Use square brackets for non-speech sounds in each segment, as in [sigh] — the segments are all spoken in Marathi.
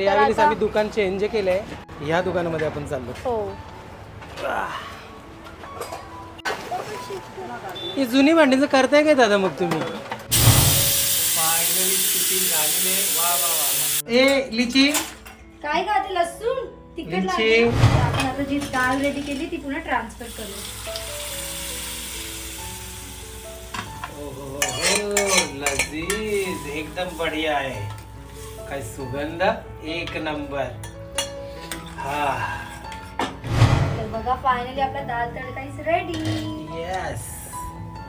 तर यावेळेस आम्ही दुकान चेंज केलंय. ह्या दुकानामध्ये आपण चाललो. हो. ही जुनी भांडीचं करताय काय दादा मग तुम्ही? ए लिची. काय लसूण? तिखट. लागली? आपण आता जी डाळ रेडी केली ती पुन्हा ट्रान्सफर करू. लजीज एकदम बढ़िया आहे. काय सुगंध? एक नंबर. हा. तर बघा फायनली आपला दाल तडका इज रेडी येस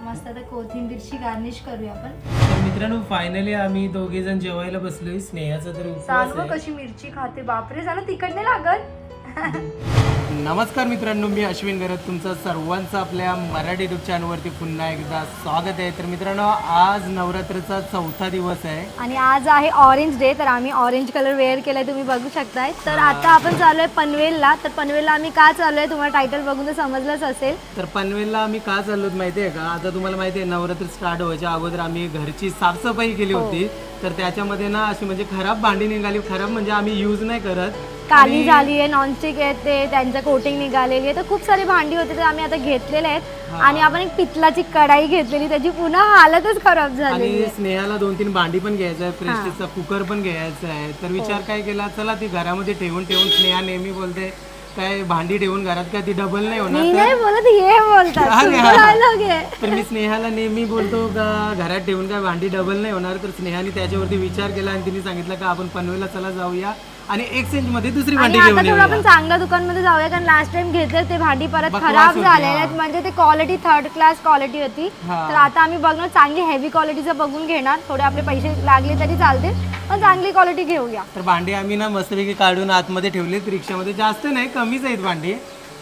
मस्त आता कोथिंबीरची गार्निश करूया आपण. तर मित्रांनो फायनली आम्ही दोघे जण जेवायला बसलोय. स्नेहाचा तर उपवास सांग आहे. कशी मिरची खाते. बापरे झालं तिखट नाही लागत. [laughs] नमस्कार मित्रांनो मी अश्विन गरत तुमचं सर्वांचं आपल्या मराठी युट्यूब चॅनलवरती पुन्हा एकदा स्वागत आहे. तर मित्रांनो आज नवरात्रचा चौथा दिवस आहे. आणि आज आहे ऑरेंज डे तर आम्ही ऑरेंज कलर वेअर केलाय तुम्ही बघू शकताय. तर आता आपण चालू आहे पनवेलला. तर पनवेलला आम्ही का चालू आहे तुम्हाला टायटल बघून तर समजलंच असेल. तर पनवेलला आम्ही का चाललोत माहिती आहे का? आता तुम्हाला माहिती आहे नवरात्र स्टार्ट व्हायच्या अगोदर आम्ही घरची साफसफाई केली होती. तर त्याच्यामध्ये ना अशी म्हणजे खराब भांडी निघाली. खराब म्हणजे आम्ही यूज नाही करत. काली झाली आहे नॉनस्टिक आहे ते त्यांचं कोटिंग निघालेली आहे. तर खूप सारी भांडी होती तर आम्ही आता घेतलेले आहेत. आणि आपण एक पितलाची कढाई घेतलेली त्याची पुन्हा हालतच खराब आणि आहे. स्नेहाला दोन तीन भांडी पण घ्यायचं आहे प्रेस्टिजचा कुकर पण घ्यायचा आहे. तर विचार काय केला चला ती घरामध्ये ठेवून ठेवून स्नेहा नेहमी बोलते काय भांडी ठेवून घरात काय ती डबल नाही होणार मी तर? नाही बोलत हे बोलतात. अरे तुमचं हा. dialogue आहे. तर मी स्नेहाला नेहमी बोलतो का घरात ठेवून काय भांडी डबल नाही होणार? तर स्नेहाने त्याच्यावरती विचार केला आणि तिने सांगितलं का आपण पनवेलला चला जाऊया आणि एक्सचेंजमध्ये दुसरी आणि भांडी आता घेऊन थोडं येऊया. आपण चांगल्या दुकानमध्ये जाऊया कारण लास्ट टाइम घेतलं ते भांडी परत बकवास खराब होती, झालेले हा. आहेत. म्हणजे ते क्वालिटी थर्ड क्लास क्वालिटी होती. हा. तर आता आम्ही बघणार चांगली हेवी क्वालिटीचं बघून घेणार. थोडे आपले पैसे लागले तरी चालते पण चांगली क्वालिटी घेऊया. तर भांडी आम्ही ना मस्तपैकी काढून आतमध्ये ठेवलेत. रिक्षामध्ये जास्त नाही कमीच आहेत भांडी.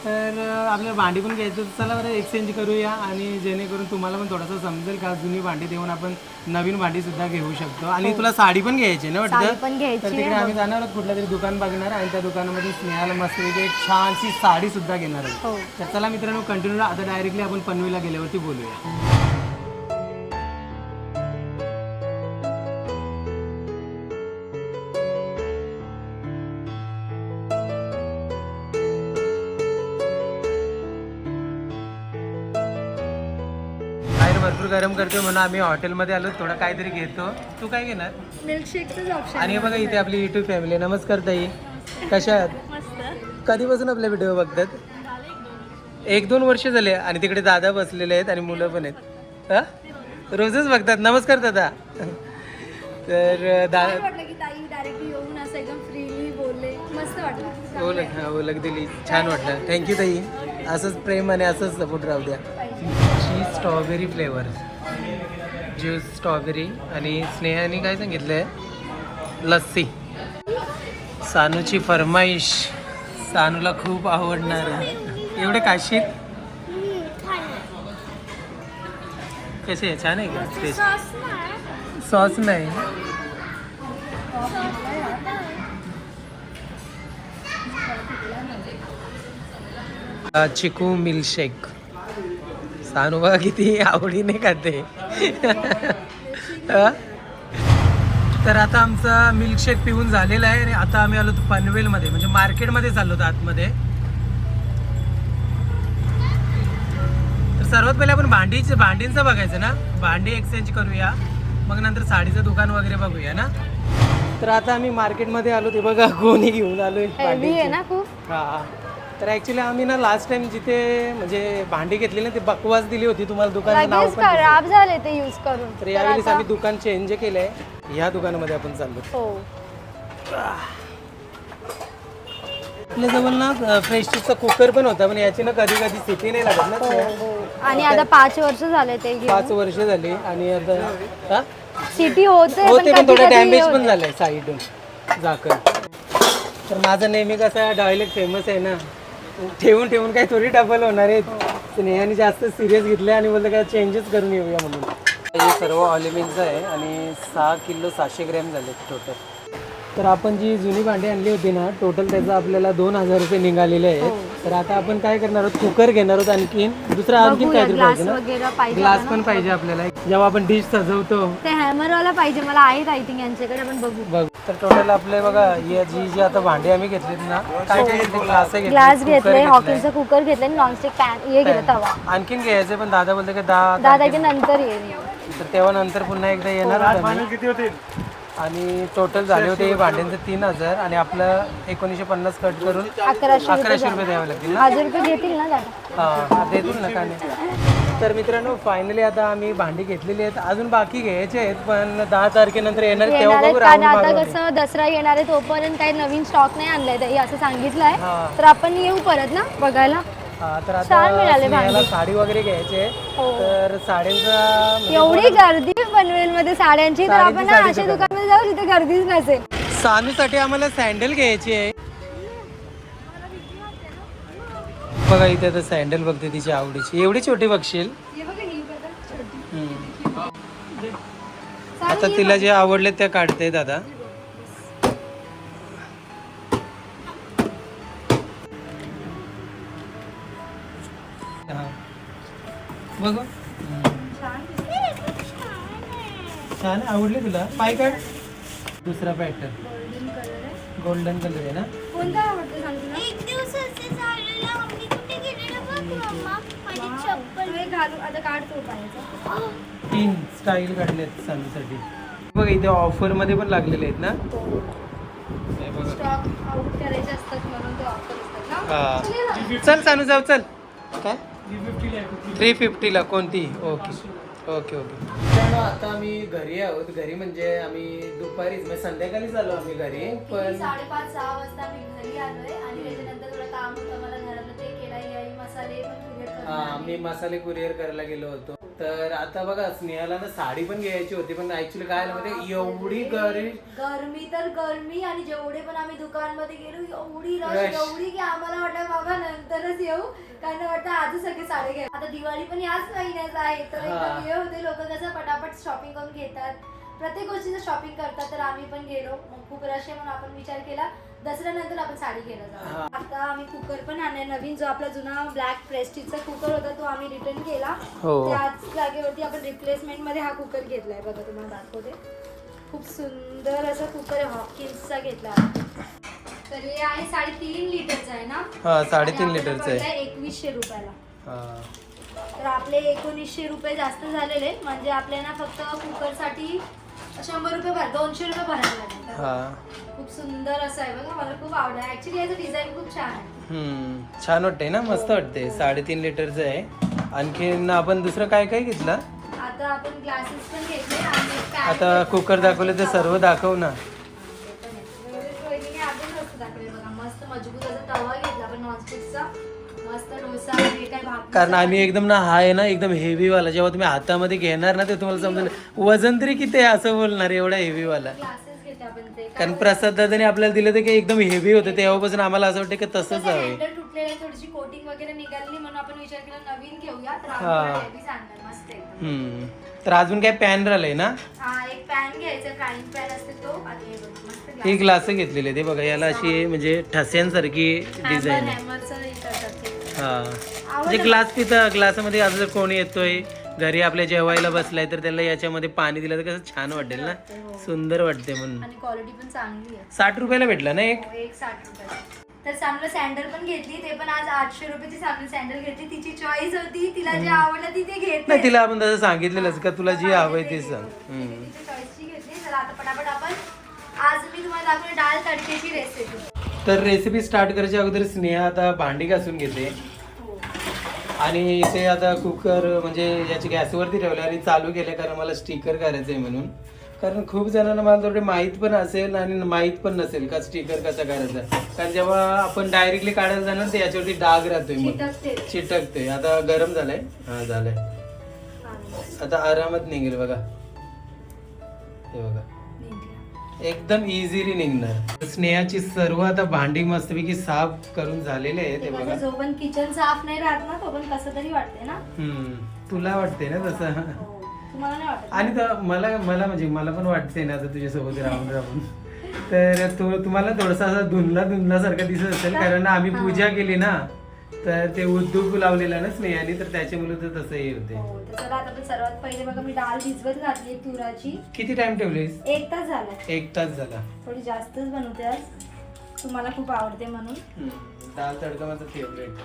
तर आपल्याला भांडी पण घ्यायचं तर चला बरं एक्सचेंज करूया आणि जेणेकरून तुम्हाला पण थोडंसं समजेल का जुनी भांडी देऊन आपण नवीन भांडी सुद्धा घेऊ शकतो. आणि तुला साडी पण घ्यायची ना हो. साडी वाटतं पण तर तिकडे आम्ही जाणार आहोत कुठलं तरी दुकान बघणार आणि त्या दुकानामध्ये स्नेहाला मस्तपैकी एक छानशी साडी सुद्धा घेणार आहोत. हो. तर चला मित्रांनो कंटिन्यू आता डायरेक्टली आपण पनवेलला गेल्यावरती बोलूया. भरपूर गरम करतो म्हणून आम्ही हॉटेलमध्ये आलो. थोडं काहीतरी घेतो. तू काय घेणार? मिल्कशेकचंच ऑप्शन आणि बघा इथे आपली युट्यूब फॅमिली. नमस्कार ताई. कशा आहात? कधीपासून आपले व्हिडिओ बघतात? एक दोन वर्ष झाले आणि तिकडे दादा बसलेले आहेत आणि मुलं पण आहेत. हा? रोजच बघतात. नमस्कार दादा. तर दा वाटलं की ताई डायरेक्टली येऊन असं एकदम फ्रीली बोलले. मस्त वाटलं. ओळख ओळख दिली. छान वाटलं. थँक्यू ताई. असंच प्रेम आणि असंच सपोर्ट राहू द्या. स्ट्रॉबेरी फ्लेवर ज्यूस स्ट्रॉबेरी आणि स्नेहाने काय सांगितलं आहे? लस्सी. सानूची फरमाईश. सानूला खूप आवडणार आहे. एवढे काशीत कसे आहे? छान आहे का? टेस्ट सॉस नाही. चिकू मिल्कशेक. सानू बघा किती आवडीने खाते? तर आता आमचा मिल्कशेक पिऊन झालेला आहे आणि आता आम्ही आलो पनवेलमध्ये म्हणजे मार्केटमध्ये चाललो होतो आतमध्ये. तर सर्वात पहिले आपण भांडीचे भांडींचं बघायचं ना? भांडी एक्सचेंज करूया. मग नंतर साडीचं दुकान वगैरे बघूया ना? तर आता आम्ही मार्केटमध्ये आलो ते बघा कोणी घेऊन आहे ना खूप? हा. तर ऍक्च्युली आम्ही ना लास्ट टाइम जिथे म्हणजे भांडी घेतली ना ते बकवास दिली होती. तुम्हाला दुकानाचं नाव लगेच पण खराब झाले ते यूज करून. तर यावेळेस आम्ही दुकान चेंज केलंय. ह्या दुकानामध्ये आपण चाललो हो. आपल्या जवळ ना फ्रेस्टीजचा कुकर पण होता पण याची ना कधी कधी स्थिती नाही लागत ना हो. आणि आता पाच वर्ष झाले ते घेऊन. पाच वर्ष झाली आणि आता हा? सिटी होते हो पण ते पण कधी थोडं कधी डॅमेज हे पण झालंय साईडून. झाकण तर माझं नेहमी कसं डायलेक्ट फेमस आहे ना. ठेवून ठेवून काही थोडी डबल होणार आहेत. स्नेहाने जास्त सिरियस घेतलं आणि बोललं काय चेंजेस करून येऊया म्हणून. हे सर्व ऑलिमिनचं आहे आणि सहा किलो सहाशे ग्रॅम झाले टोटल तर आपण जी जुनी भांडी आणली होती ना टोटल त्याचं आपल्याला दोन हजार रुपये निघालेले आहेत. तर आता आपण काय करणार आहोत? कुकर घेणार आहोत आणखीन. दुसरं आणखीन बघूया काहीतरी ग्लास पाहिजे ना? वगैरे पाहिजे ग्लास पण. पाहिजे आपल्याला. जेव्हा आपण डिश सजवतो. ते हॅमरवाला पाहिजे मला आहेत आय थिंक यांच्याकडे आपण बघू. बघ. तर टोटल आपले बघा ही जी जी आता भांडी आम्ही घेतलीत ना काय काय घेतले ग्लास घेतले ग्लास घेतले हॉकिंगचा कुकर घेतले नॉनस्टिक पॅन हे घेतलं तवा. आणखीन घ्यायचे पण दादा बोलते की दहा दहा तारखे नंतर येईल. तर तेव्हा नंतर पुन्हा एकदा येणार आहोत आम्ही. आणि टोटल झाले होते भांड्यांचे तीन हजार आणि आपलं एकोणीसशे पन्नास कट करून अकराशे अकराशे रुपये द्यावे लागतील ना? हजार रुपये घेतील ना दादा? हा देतील ना का नाही तर मित्रांनो फायनली आता आम्ही भांडी घेतलेली आहेत. अजून बाकी घ्यायचे आहेत पण दहा तारखेनंतर येणार आहेत, तेव्हा येणार बघू आहेत कारण राऊंड आता कसं दसरा येणार आहे तोपर्यंत काही नवीन स्टॉक नाही आणलाय ताई असं सांगितलंय. हा. तर आपण येऊ परत ना बघायला? हा तर छान आता मिळाले स्नेहाला. साडी वगैरे घ्यायची आहे हो. तर साड्यांचा म्हणजे एवढी गर्दी पनवेल मध्ये साड्यांची तर साडीची आपण ना साडीची अशा दुकानामध्ये जाऊ जिथे गर्दीच नसेल सानूसाठी आम्हाला सँडल घ्यायची आहे. बघा इथे आता सँडल बघते तिच्या आवडीची. एवढी छोटी बघशील. आता तिला जे आवडले त्या काढते दादा. हा. बघू. छान आवडले तुला? पाय काढ. दुसरा पॅटर्न गोल्डन कलर आहे ना? कोणता आवडतं सांग तुला? एक दिवस असं झालेलं आम्ही कुठे गेलेलो बघ मम्मा. माझी चप्पल. तू एक घालू आता काढ तो पायाचा. तीन स्टाईल काढलेत सानूसाठी बघा इथे ऑफरमध्ये पण लागलेले आहेत ना? हे. बघा. स्टॉक आउट करायचे असतात म्हणून ते ऑफर असतात ना? हा. चल. ना. चल सानू जाऊ चल. काय? थ्री फिफ्टीला कोणती? ओके ओके ओके मित्रांनो आता आम्ही घरी आहोत. घरी म्हणजे आम्ही दुपारीच म्हणजे संध्याकाळीच आलो आम्ही घरी किती पण साडेपाच सहा वाजता मी घरी आलोय आणि त्याच्यानंतर थोडं काम होतं. मला घरातलं ते केलं मसाले पण कुरिअर हा मी मसाले कुरिअर करायला गेलो होतो. तर आता बघा स्नेहाला ना साडी पण घ्यायची होती पण ऍक्च्युली काय झालं माहिती एवढी गरी गरमी. तर गरमी आणि जेवढे पण आम्ही दुकानमध्ये गेलो एवढी रश Rush. एवढी की आम्हाला वाटलं बाबा नंतरच येऊ. कारण वाटतं आजच सगळे साडे घ्या. आता दिवाळी पण याच महिन्यात आहे तर हा. हे होते लोक कसं पटापट शॉपिंग करून घेतात. प्रत्येक गोष्टीचं शॉपिंग करतात तर आम्ही पण गेलो. मग खूप रश आहे म्हणून आपण विचार केला. दसऱ्यानंतर आपण साडी घ्यायला जाऊ. आता आम्ही कुकर पण आणलाय नवीन जो आपला जुना ब्लॅक प्रेस्टिजचा कुकर होता तो आम्ही रिटर्न केला. हो. त्याच जागेवरती आपण रिप्लेसमेंटमध्ये हा कुकर घेतलाय. बघा तुम्हाला दाखवते. खूप सुंदर असा कुकर आहे. हॉकिन्सचा घेतला तर हे आहे साडेतीन लिटरचा आहे ना? हा साडेतीन लिटरचं आहे. एकवीसशे रुपयाला. हा. तर आपले एकोणीसशे रुपये जास्त झालेले म्हणजे आपल्याला फक्त कुकरसाठी शंभर रुपये भर दोनशे रुपये भरायला लागले. हा. खूप सुंदर असं आहे बघा मला खूप आवडलं. ऍक्च्युली याचं डिझाईन खूप छान आहे. हम्म छान वाटतंय ना मस्त वाटते साडेतीन लिटरचं आहे. आणखीन आपण दुसरं काय काय घेतलं? आता आपण ग्लासेस पण घेतले आणि एक pan आता घेतला. कुकर दाखवले ते सर्व दाखव ना. ते पण आहे. वगैरे वहिनीने आधीच वस्तू दाखवली बघा. मस्त मजबूत असा तवा घेतला आपण नॉनस्टिकचा डोसा काय भाकरी कारण आम्ही एकदम ना हा आहे ना एकदम हेवी वाला जेव्हा तुम्ही हातामध्ये घेणार ना ते तुम्हाला समजेल वजन तरी किती आहे? असं बोलणार एवढा हेवी वाला आपण ते. कारण प्रसाद दादाने आपल्याला दिलं ते की एकदम हेवी होतं. तेव्हापासून आम्हाला असं वाटतं की तसंच हवं हँडल तुटलेले थोडीशी कोटिंग वगैरे निघाली म्हणून आपण विचार केला नवीन घेऊया. तर हा. आपण हेवीच आणणार मस्त एकदम. हम्म. तर अजून काय पॅन राहिलंय ना? हा एक पॅन घ्यायचा फ्राईंग पॅन असते तो. आणि हे बघ, मस्त हे ग्लास घेतलेले ते बघा याला अशी म्हणजे ठस्यांसारखी डिझाईन आहे. हॅमरचं हे करतात ते. हा. म्हणजे ग्लास पिता ग्लासामध्ये आता जर कोणी येतोय घरी आपल्या जेवायला बसलाय तर त्याला याच्यामध्ये पाणी दिलं तर कसं छान वाटेल ना. सुंदर वाटते म्हणून. आणि क्वालिटी पण चांगली आहे. साठ रुपयाला भेटला ना एक? हो, एक साठ रुपये तर सामने सँडल पण घेतली ते पण आज आठशे रुपयाची सामने सँडल घेतली. तिची चॉईस होती तिला जे आवडलं ती ते घेतली नाही तिला आपण तसं सांगितलेलंच का तुला जी हवंय ते सांग. हम्म. तिची चॉईसची घेतली. चला आता पटापट आपण आज मी तुम्हाला दाखवली डाळ तडक्याची रेसिपी तर रेसिपी स्टार्ट करायच्या अगोदर स्नेहा आता भांडी घासून घेते. आणि इथे आता कुकर म्हणजे याची गॅसवरती ठेवले आणि चालू केले कारण मला स्टिकर करायचं आहे म्हणून. कारण खूप जणांना मला थोडे माहीत पण असेल आणि माहीत पण नसेल का स्टिकर कसा करायचा. कारण जेव्हा आपण डायरेक्टली काढायला जाणार तर याच्यावरती डाग राहतोय मग. चिटकते. चिटकते. आता गरम झालंय. हा झालंय. आता आरामात निघेल बघा. हे बघा. एकदम इझिली निघणार. स्नेहाची सर्व आता भांडी मस्तपैकी साफ करून झालेले आहे ते बघा. जो पण किचन साफ नाही राहत ना तो पण कसं तरी वाटते ना. हम्म तुला वाटते ना तसं? हो. तुम्हाला नाही वाटत? आणि तर मला मला म्हणजे मला पण वाटते ना आता तुझ्यासोबत राहून राहून. तर तो तुम्हाला थोडासा असा धुंदला धुंदला सारखा दिसत असेल कारण आम्ही पूजा केली ना. तर ते उद्योग लावलेला ना स्नेहाने तर त्याच्यामुळे तर तसं हे होते. हो तर चला आता आपण सर्वात पहिले बघा मी डाळ भिजवत घातली तुराची. किती टाइम ठेवलीस? एक तास झाला. एक तास झाला. थोडी जास्तच बनवते आज. तुम्हाला खूप आवडते म्हणून. हम्म, दाल तडका माझा फेवरेट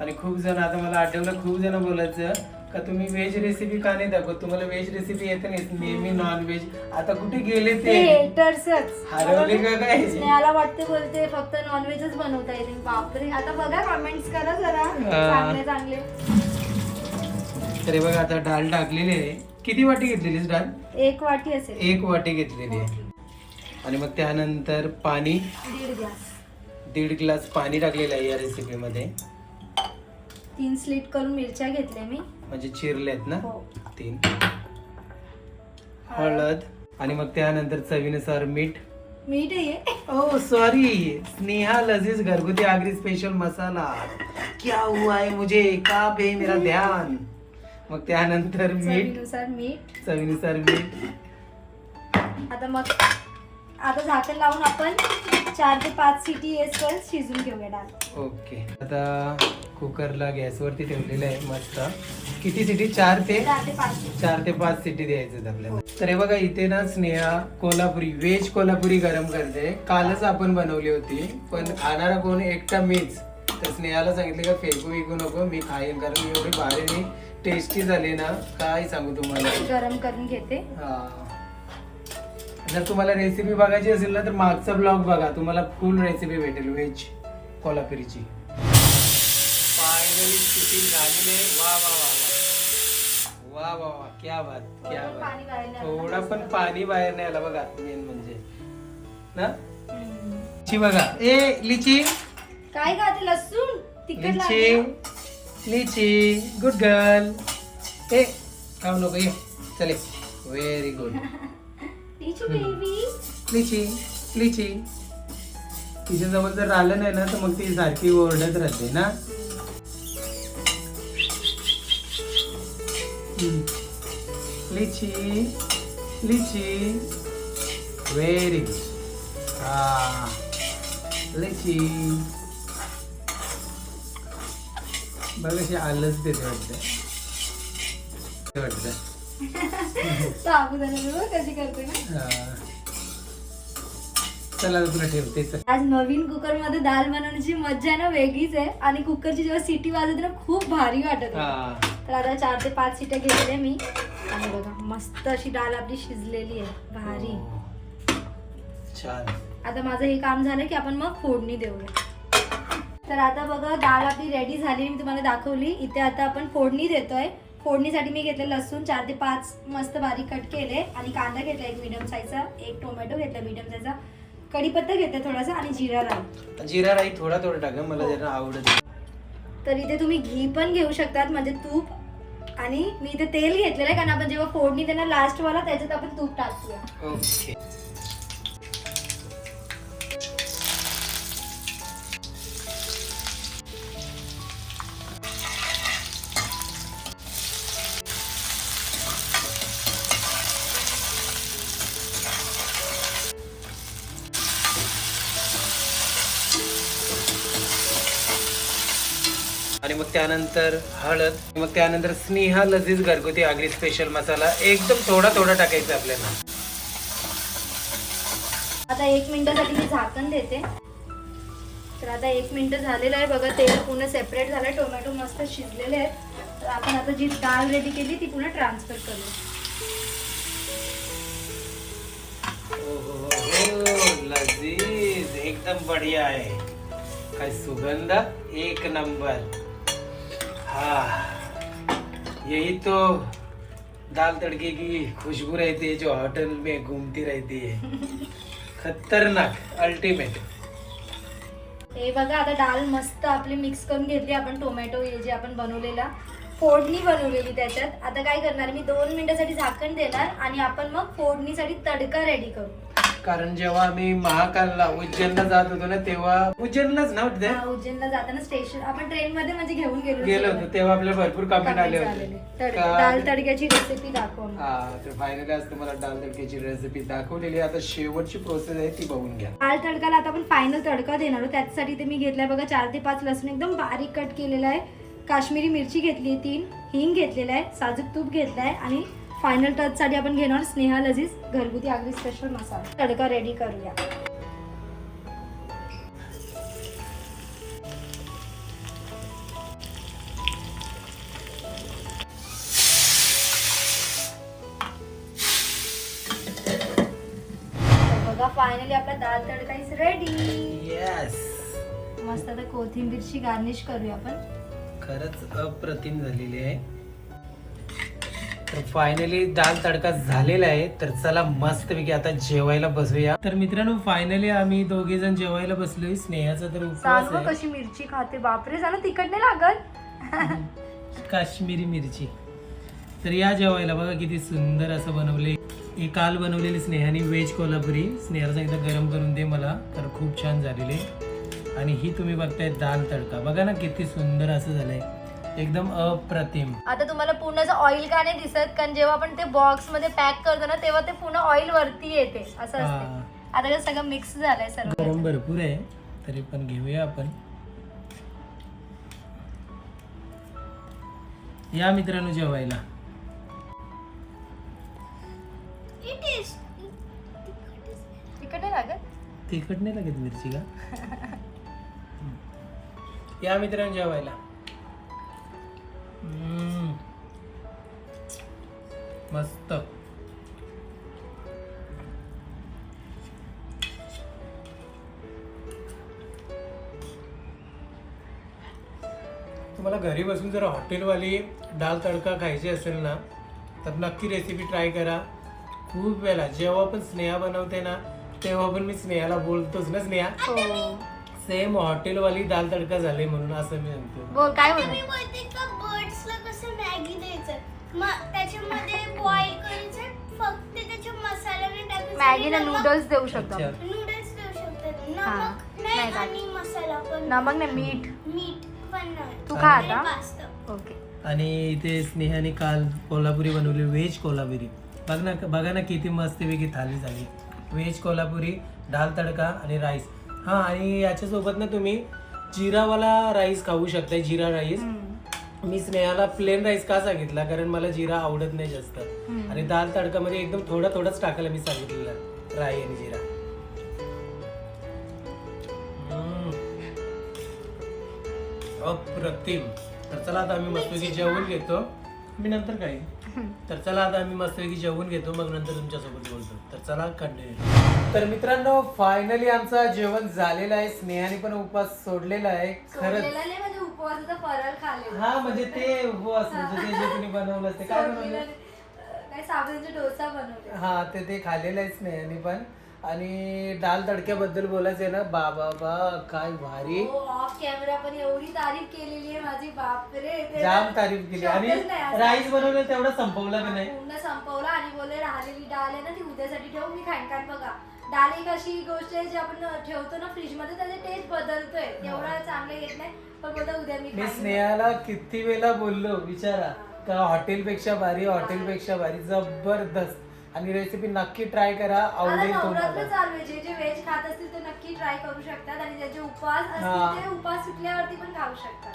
आणि खूप जण आता मला आठवलं खूप जण बोलायचं का तुम्ही व्हेज रेसिपी का नाही दाखवत? तुम्हाला व्हेज रेसिपी येते नाही नेहमी नॉन व्हेज आता कुठे गेले ते? हेटर्सच हरवले का काय? स्नेहाला वाटते बोलते फक्त नॉनव्हेजच बनवता येते बापरे. आता बघा कमेंट्स करा जरा. चांगले चांगले. तरी बघा आता डाळ टाकलेली आहे. किती वाटी घेतलेलीस डाळ? एक वाटी असेल. एक वाटी घेतलेली आहे. आणि मग त्यानंतर पाणी. दीड ग्लास. दीड ग्लास पाणी टाकलेलं आहे या रेसिपीमध्ये तीन स्लीट करून मिरच्या घेतल्या मी. म्हणजे चिरलेत ना? हो. तीन. हळद. आणि मग त्यानंतर चवीनुसार मीठ. मीठ आहे ओ सॉरी स्नेहा लजीज घरगुती आगरी स्पेशल मसाला. क्या हुआ है मुझे? काप है मेरा ध्यान? मग त्यानंतर मीठ. चवीनुसार मीठ. चवीनुसार मीठ. आता मग आता झाकण लावून आपण चार ते पाच सिटी येसपर्यंत शिजून घेऊया डाळ. ओके. आता कुकरला गॅसवरती ठेवलेलं आहे मस्त. किती सिटी? चार ते? चार ते पाच शिटी चार ते पाच सिटी द्यायचं आपल्याला. तर हे बघा इथे ना स्नेहा कोल्हापुरी व्हेज कोल्हापुरी गरम करते. कालच आपण बनवली होती पण खाणारा कोण? एकटा मीच. तर स्नेहाला सांगितलं का फेकू विकू नको मी खाईन कारण एवढी भारी टेस्टी झाली ना काय सांगू तुम्हाला? गरम करून घेते. हा. जर तुम्हाला रेसिपी बघायची असेल ना तर मागचा ब्लॉग बघा. तुम्हाला फुल रेसिपी भेटेल व्हेज कोल्हापुरीची. फायनली शूटिंग झालेली आहे. वा वा वा वा. वा वा वा. क्या बात क्या बात. थोडा पण पाणी बाहेर नाही आला बघा मेन म्हणजे. ना. लिची बघा. ए लिची. काय खाते लसूण? तिखट लिची. लिची. गुड गर्ल ए खाऊ नको ये. चले व्हेरी गुड लिची लिची तिच्या जवळ जर राहिलं नाही ना तर मग ती सारखी ओरडत राहते ना. लिची लिची. व्हेरी गुड हा. लिची. बघ अशी आलंच देते वाटतं वाटतं [laughs] साबुदाणा बघ कशी करते ना. चला आता तुला ठेवते चल. आज नवीन कुकरमध्ये दाल बनवण्याची मज्जा ना वेगळीच आहे. आणि कुकरची जेव्हा सिटी वाजते ना खूप भारी वाटत. हा. तर आता चार ते पाच सिट्या घेतल्या मी. आणि बघा मस्त अशी डाळ आपली शिजलेली आहे. भारी. हो. छान. आता माझं हे काम झालं की आपण मग फोडणी देऊया. तर आता बघा डाळ आपली रेडी झाली. मी तुम्हाला दाखवली. इथे आता आपण फोडणी देतोय. फोडणीसाठी मी घेतले लसूण चार ते पाच मस्त बारीक कट केले आणि कांदा घेतला एक मीडियम साईजचा एक टोमॅटो घेतला मीडियम साईजचा कढीपत्ता घेतला थोडासा आणि जिरा राई. जिरा राई थोडा थोडा टाका मला जरा आवडत तर इथे तुम्ही घी पण घेऊ शकतात म्हणजे तूप आणि मी इथे तेल घेतलेलं आहे कारण आपण जेव्हा फोडणी देणार लास्ट वाला त्याच्यात आपण तूप टाकूया ओके आणि मग त्यानंतर हळद मग त्यानंतर स्नेहा लजीज घरगुती आगरी स्पेशल मसाला एकदम थोडा थोडा टाकायचा आपल्याला. आता एक मिनिटासाठी मी झाकण देते. तर आता एक मिनिट झालेलं आहे बघा तेल पूर्ण सेपरेट झालं टोमॅटो मस्त शिजलेले आहेत. तर आपण आता जी डाळ रेडी केली ती पुन्हा ट्रान्सफर ओहो, लजीज एकदम बढ़िया है काय सुगंध? एक नंबर. हाँ. यही तो दाल तड़के की खुशबू रहती है जो होटल में घूमती रहती है। [laughs] खतरनाक अल्टीमेट हे बघा आता डाळ मस्त आपली मिक्स करून घेतली आपण टोमॅटो हे जे आपण बनवलेला फोडणी बनवलेली त्याच्यात. आता काय करणार मी दोन मिनिटासाठी झाकण देणार आणि आपण मग फोडणीसाठी तडका रेडी करू. कारण जेव्हा आम्ही महाकालला उज्जैनला जात होतो ना तेव्हा उज्जैनलाच ना हा, उज्जैनला जाताना स्टेशन आपण ट्रेन मध्ये म्हणजे घेऊन गेलो गेलो होतो तेव्हा आपल्याला भरपूर कमेंट आले होते. का- दाल तडक्याची रेसिपी दाखवून. हा तर फायनली आज तुम्हाला दाल तडक्याची रेसिपी दाखवलेली. आहे. आता शेवटची प्रोसेस आहे ती बघून घ्या. दाल तडकाला आता आपण फायनल तडका देणार आहोत. त्याच्यासाठी ते मी घेतलाय बघा चार ते पाच लसूण एकदम बारीक कट केलेला आहे. काश्मीरी मिरची घेतली आहे तीन हिंग घेतलेला आहे साजूक तूप घेतलाय आणि फायनल टच साठी आपण घेणार स्नेहा लजीज घरगुती आगरी स्पेशल मसाला तडका रेडी करूया. बघा फायनली आपला दाल तडका इज रेडी येस मस्त आता कोथिंबीरची गार्निश करूया आपण. खरंच अप्रतिम झालेली आहे. तर फायनली दाल तडका झालेला आहे. तर चला मस्तपैकी आता जेवायला बसूया. तर मित्रांनो फायनली आम्ही दोघे जण जेवायला बसलोय. स्नेहाचा तर उपवास सांग आहे. कशी मिरची खाते? बापरे सांग तिखट नाही लागत. काश्मीरी मिरची. तर या जेवायला बघा किती सुंदर असं बनवले. ही काल बनवलेली स्नेहाने व्हेज कोल्हापुरी. स्नेहाला सांगितलं गरम करून दे मला. तर खूप छान झालेले. आणि ही तुम्ही बघताय दाल तडका. बघा ना किती सुंदर असं झालंय. एकदम अप्रतिम. आता तुम्हाला पूर्ण असं ऑइल का नाही दिसत कारण जेव्हा आपण ते बॉक्समध्ये पॅक करतो ना तेव्हा ते पूर्ण ऑइल वरती येते. असं असते. आता सगळं मिक्स झालंय सर्व. गरम भरपूर आहे. तरी पण घेऊया आपण. या मित्रांनो जेवायला. तिखट नाही लागत? तिखट नाही लागत मिरची का? [laughs] या मित्रांनो जेवायला. मस्त. तुम्हाला घरी बसून जर हॉटेलवाली दाल तडका खायची असेल ना तर नक्की रेसिपी ट्राय करा. खूप वेळा जेव्हा पण स्नेहा बनवते ना तेव्हा पण मी स्नेहाला बोलतोच ना स्नेहा? हो. सेम हॉटेलवाली दाल तडका झाले म्हणून असं मी म्हणतो. बोल काय मी म्हणतो बर्ड्सला कसं मॅगी द्यायचं. मग त्याच्यामध्ये बॉईल करायचं. फक्त त्याच्या मसाला नाही टाकायचं. मॅगीला आणि नमक- नूडल्स देऊ शकतो. अच्छा. नूडल्स देऊ शकतात हा. नमक नाही नाही टाक. आणि मसाला पण. नमक नाही मीठ. मीठ पण नाही. तू खा आणि आता. पास्ता. ओके. आणि इथे स्नेहाने काल कोल्हापुरी बनवली व्हेज कोल्हापुरी. बघ ना बघा ना किती मस्तपैकी थाली झाली. व्हेज कोल्हापुरी दाल तडका आणि राईस. हा आणि याच्यासोबत ना तुम्ही जिरावाला राईस खाऊ शकता जिरा राईस. मी स्नेहाला प्लेन राईस का सांगितला? कारण मला जिरा आवडत नाही जास्त. आणि दाल तडकामध्ये एकदम थोडा थोडाच टाकायला मी सांगितलेलं. राई आणि जिरा. अप्रतिम. तर चला आता आम्ही मस्तपैकी जेवून घेतो. मी नंतर काय तर चला आता आम्ही मस्तपैकी जेवून घेतो. मग नंतर तुमच्यासोबत बोलतो. चला कंटिन्यू तर मित्रांनो फायनली आमचा जेवण झालेलं आहे. स्नेहाने पण उपवास सोडलेला आहे. खरंच सोडलेला नाही म्हणजे उपवासाचा फराळ खाल्लेला हा म्हणजे ते उपवास म्हणजे ते जे तुम्ही बनवलं ते काय बनवलं? काय डोसा बनवले. हा ते ते खाल्लेलं आहे स्नेहाने पण. आणि दाल तडक्याबद्दल बोलायचं आहे ना? बाबा बा काय भारी. ऑफ कॅमेरा पण एवढी तारीफ केलेली आहे माझी बापरे. जाम तारीफ केली. आणि. राईस बनवलं तेवढं संपवलं का नाही? पूर्ण संपवला. आणि बोलले राहिलेली डाळ आहे ना ती उद्यासाठी ठेवू मी खाईन. कारण बघा डाळ एक अशी गोष्ट आहे जी आपण ठेवतो ना फ्रीजमध्ये त्याचे टेस्ट बदलतोय. एवढा चांगलं येत नाही. पण बोलतो उद्या मी. स्नेहाला किती वेळा बोललो विचारा. का हॉटेलपेक्षा भारी हॉटेलपेक्षा भारी. जबरदस्त. आणि रेसिपी नक्की ट्राय करा. आता आवडेल नवरात्र तुम्हाला चालू आहे. जे जे व्हेज खात असतील ते नक्की ट्राय करू शकतात. आणि ज्याचे उपवास हा. असतील ते उपवास सुटल्यावरती पण खाऊ शकतात.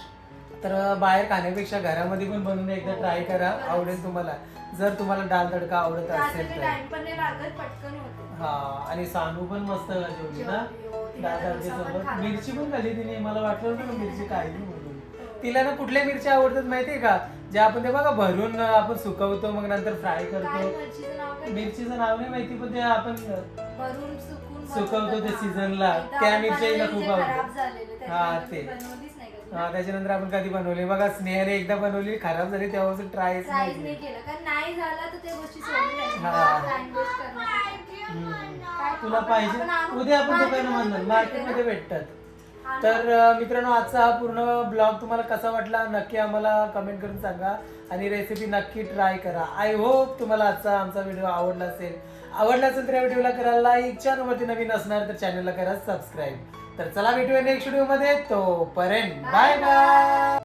तर बाहेर खाण्यापेक्षा घरामध्ये पण बनवून एकदा ट्राय करा. आवडेल तुम्हाला. जर तुम्हाला दाल तडका आवडत असेल तर. टाइम पण नाही लागत पटकन होते. हा आणि सानू पण मस्त जेवली ना. जेवली, हो. तिला पण सोबत. मिरची पण खाल्ली तिने. मला वाटलं नव्हतं का मिरची खायली म्हणून तिला ना कुठल्या मिरच्या आवडतात माहितीये का ज्या आपण ते बघा भरून आपण सुकवतो मग नंतर फ्राय काय करतो मिरचीचं नाव काय मिरचीचं नाव नाही माहिती पण ते आपण भरून सुकून सुकवतो ते. सीझनला. एकदा त्या आपण मिरच्या बनवलेली खूप जे आवडतात. झालेले, हा, त्याच्यानंतर ते. मी बनवलीच नाही कधी. हा, त्याच्यानंतर आपण कधी बनवले बघा स्नेहाने एकदा बनवली खराब झाली तेव्हापासून ट्राय Try नाही केलं कारण नाही झाला तर त्या गोष्टी सोडून द्यायच्या. हा. Time waste करण्यापेक्षा. काय तुला आपण- पाहिजे आपण उद्या आपण market दुकानात मध्ये म्हणणार पण मार्केट भेटते मध्ये ना. भेटतात तर अं, मित्रांनो आजचा हा पूर्ण ब्लॉग तुम्हाला कसा वाटला? नक्की आम्हाला कमेंट करून सांगा आणि रेसिपी नक्की ट्राय करा. आय होप तुम्हाला आजचा आमचा व्हिडिओ आवडला असेल. आवडला असेल तर या व्हिडिओला करा लाईक चॅनलवरती नवीन असणार तर चॅनलला करा सबस्क्राईब तर चला भेटूया नेक्स्ट व्हिडिओमध्ये तोपर्यंत बाय बाय